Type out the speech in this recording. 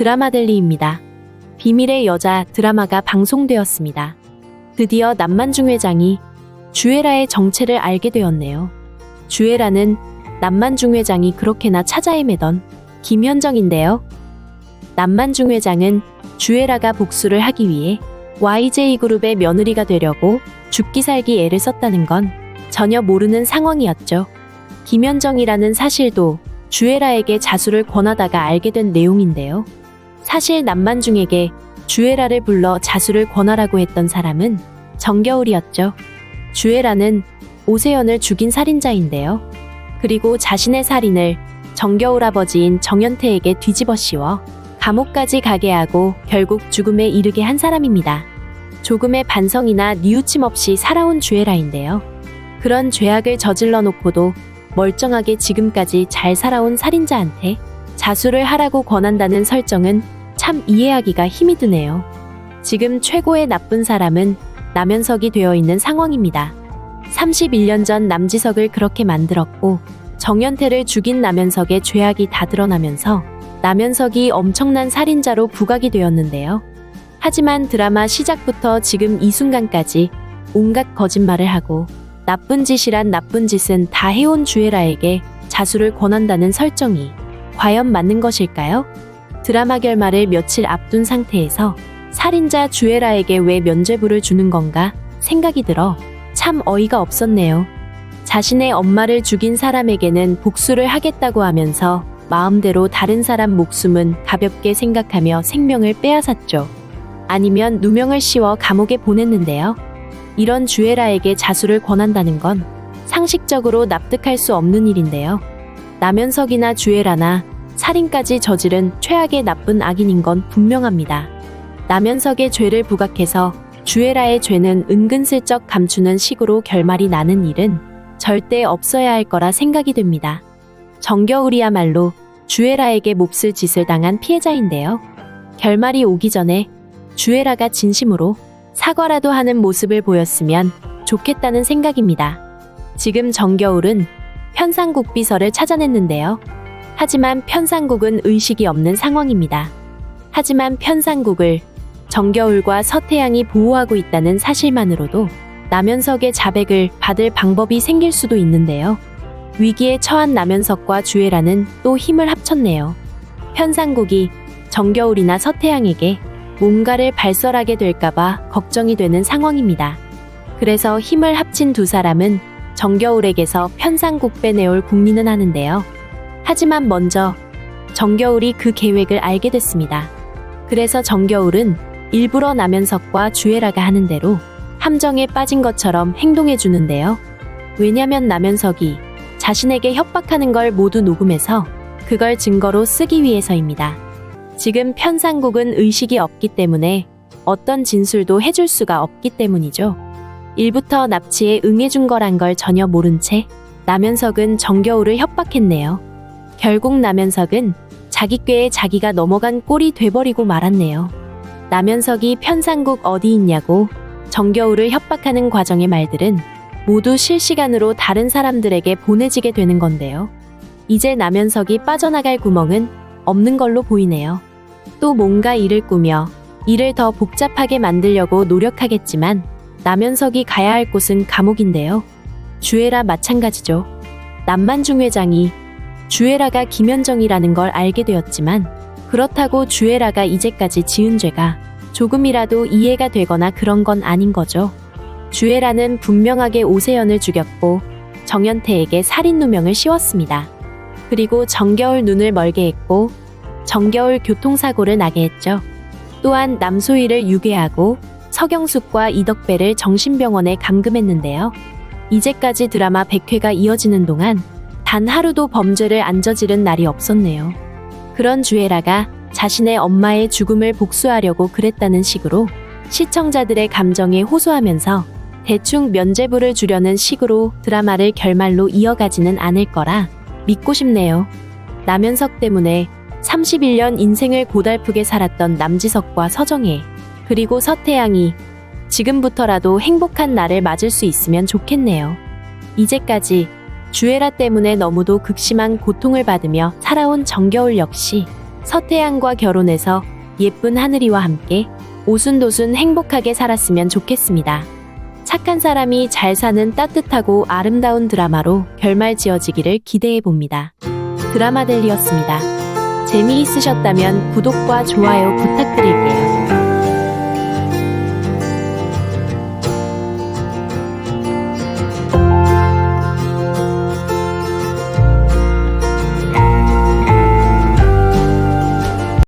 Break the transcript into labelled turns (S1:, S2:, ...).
S1: 드라마델리입니다. 비밀의 여자 드라마가 방송되었습니다. 드디어 남만중 회장이 주애라의 정체를 알게 되었네요. 주애라는 남만중 회장이 그렇게나 찾아 헤매던 김현정인데요. 남만중 회장은 주애라가 복수를 하기 위해 YJ그룹의 며느리가 되려고 죽기 살기 애를 썼다는 건 전혀 모르는 상황이었죠. 김현정이라는 사실도 주애라에게 자수를 권하다가 알게 된 내용인데요. 사실 남만중에게 주애라를 불러 자수를 권하라고 했던 사람은 정겨울이었죠. 주애라는 오세연을 죽인 살인자인데요. 그리고 자신의 살인을 정겨울 아버지인 정연태에게 뒤집어 씌워 감옥까지 가게 하고 결국 죽음에 이르게 한 사람입니다. 조금의 반성이나 뉘우침 없이 살아온 주애라인데요. 그런 죄악을 저질러 놓고도 멀쩡하게 지금까지 잘 살아온 살인자한테 자수를 하라고 권한다는 설정은 참 이해하기가 힘이 드네요. 지금 최고의 나쁜 사람은 남현석이 되어 있는 상황입니다. 31년 전 남지석을 그렇게 만들었고 정연태를 죽인 남현석의 죄악이 다 드러나면서 남현석이 엄청난 살인자로 부각이 되었는데요. 하지만 드라마 시작부터 지금 이 순간까지 온갖 거짓말을 하고 나쁜 짓이란 나쁜 짓은 다 해온 주애라에게 자수를 권한다는 설정이 과연 맞는 것일까요? 드라마 결말을 며칠 앞둔 상태에서 살인자 주애라에게 왜 면죄부를 주는 건가 생각이 들어 참 어이가 없었네요. 자신의 엄마를 죽인 사람에게는 복수를 하겠다고 하면서 마음대로 다른 사람 목숨은 가볍게 생각하며 생명을 빼앗았죠. 아니면 누명을 씌워 감옥에 보냈는데요. 이런 주애라에게 자수를 권한다는 건 상식적으로 납득할 수 없는 일인데요. 남현석이나 주애라나 살인까지 저지른 최악의 나쁜 악인인 건 분명합니다. 남현석의 죄를 부각해서 주애라의 죄는 은근슬쩍 감추는 식으로 결말이 나는 일은 절대 없어야 할 거라 생각이 됩니다. 정겨울이야말로 주애라에게 몹쓸 짓을 당한 피해자인데요. 결말이 오기 전에 주애라가 진심으로 사과라도 하는 모습을 보였으면 좋겠다는 생각입니다. 지금 정겨울은 편상국 비서를 찾아냈는데요. 하지만 편상국은 의식이 없는 상황입니다. 하지만 편상국을 정겨울과 서태양이 보호하고 있다는 사실만으로도 남현석의 자백을 받을 방법이 생길 수도 있는데요. 위기에 처한 남현석과 주애라는 또 힘을 합쳤네요. 편상국이 정겨울이나 서태양에게 뭔가를 발설하게 될까봐 걱정이 되는 상황입니다. 그래서 힘을 합친 두 사람은 정겨울에게서 편상국 빼내올 궁리는 하는데요. 하지만 먼저 정겨울이 그 계획을 알게 됐습니다. 그래서 정겨울은 일부러 남현석과 주애라가 하는 대로 함정에 빠진 것처럼 행동해 주는데요. 왜냐면 남현석이 자신에게 협박하는 걸 모두 녹음해서 그걸 증거로 쓰기 위해서입니다. 지금 편상국은 의식이 없기 때문에 어떤 진술도 해줄 수가 없기 때문이죠. 일부터 납치에 응해준 거란 걸 전혀 모른 채 남현석은 정겨울을 협박했네요. 결국 남현석은 자기 꾀에 자기가 넘어간 꼴이 돼버리고 말았네요. 남현석이 편상국 어디 있냐고 정겨울을 협박하는 과정의 말들은 모두 실시간으로 다른 사람들에게 보내지게 되는 건데요. 이제 남현석이 빠져나갈 구멍은 없는 걸로 보이네요. 또 뭔가 일을 꾸며 일을 더 복잡하게 만들려고 노력하겠지만 남현석이 가야 할 곳은 감옥인데요. 주애라 마찬가지죠. 남만중 회장이 주애라가 김현정이라는 걸 알게 되었지만 그렇다고 주애라가 이제까지 지은 죄가 조금이라도 이해가 되거나 그런 건 아닌 거죠. 주애라는 분명하게 오세연을 죽였고 정연태에게 살인 누명을 씌웠습니다. 그리고 정겨울 눈을 멀게 했고 정겨울 교통사고를 나게 했죠. 또한 남소희를 유괴하고 서경숙과 이덕배를 정신병원에 감금했는데요. 이제까지 드라마 100회가 이어지는 동안 단 하루도 범죄를 안 저지른 날이 없었네요. 그런 주애라가 자신의 엄마의 죽음을 복수하려고 그랬다는 식으로 시청자들의 감정에 호소하면서 대충 면죄부를 주려는 식으로 드라마를 결말로 이어가지는 않을 거라 믿고 싶네요. 남현석 때문에 31년 인생을 고달프게 살았던 남지석과 서정혜, 그리고 서태양이 지금부터라도 행복한 날을 맞을 수 있으면 좋겠네요. 이제까지 주애라 때문에 너무도 극심한 고통을 받으며 살아온 정겨울 역시 서태양과 결혼해서 예쁜 하늘이와 함께 오순도순 행복하게 살았으면 좋겠습니다. 착한 사람이 잘 사는 따뜻하고 아름다운 드라마로 결말 지어지기를 기대해 봅니다. 드라마델리였습니다. 재미있으셨다면 구독과 좋아요 부탁드릴게요.